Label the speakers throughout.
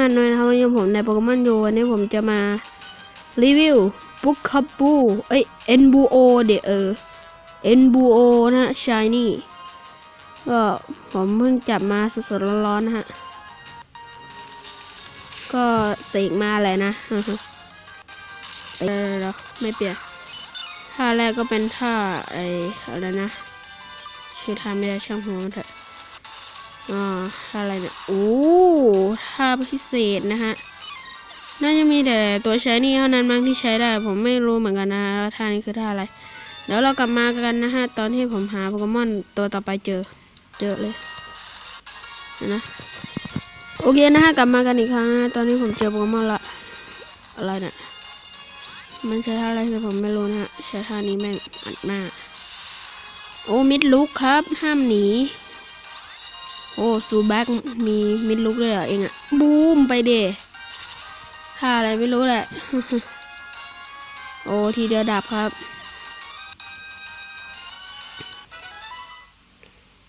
Speaker 1: กท่านด้วยนะครับวันนี้ผมในโปเกมอนยูวันนี้ผมจะมารีวิวบุคคาบูเอ้ยเอ็นบูโอเดเออเอ็นบูโอนะชายนี่ก็ผมเพิ่งจับมาสดๆร้อนๆนะฮะ ก็เสกมาแหละนะเออไม่เปลี่ยนท่าแรกก็เป็นท่าไออะไรนะชื่อท่าไม่ได้ช่างหัวมันเถอะอ่าท่าอะไรเนี่ยโอ้ พิเศษนะฮะ น่าจะมีแต่ตัวใช้นี่เท่านั้นมั้งที่ใช้ได้ ผมไม่รู้เหมือนกันนะท่านี้คือท่าอะไร เดี๋ยวเรากลับมากันนะฮะ ตอนที่ผมหาโปเกมอนตัวต่อไปเจอ เจอเลยนะโอเคนะฮะกลับมากันอีกครั้งนะฮะตอนนี้ผมเจอโปเกมอนละอะไรเนี่ยมันใช้ท่าอะไรคือผมไม่รู้นะฮะใช้ท่านี้แม่งอัดหน้าโอ้มิดลุกครับ ห้ามหนี อ้ซูแบ็กมีมิดลุกเลยเหรอเองอะบูมไปเดท่าอะไรไม่รู้แหละ โอ้ทีเดียวดับครับ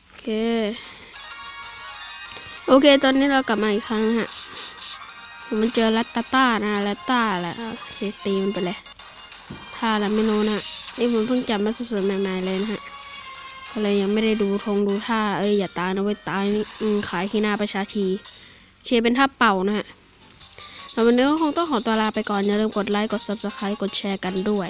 Speaker 1: โอเค โอเค ตอนนี้เรากลับมาอีกครั้งนะฮะ มันเจอแรตตาต้านะแรตต้าแหละโอเคตีมันไปเลยท่าอะไรไม่รู้นะนี่ผมเพิ่งจับมาสดๆใหม่ๆเลยนะฮะ ก็เลยยังไม่ได้ดูทงดูท่า เอ้ยอย่าตายนะเว้ยตายขายขี้หน้าประชาชีเชยร์เป็นท่าเป่านะฮะแล้ววันนี้ก็คงต้องขอตัวลาไปก่อนอย่าลืมกดไลค์กด subscribe กดแชร์กันด้วย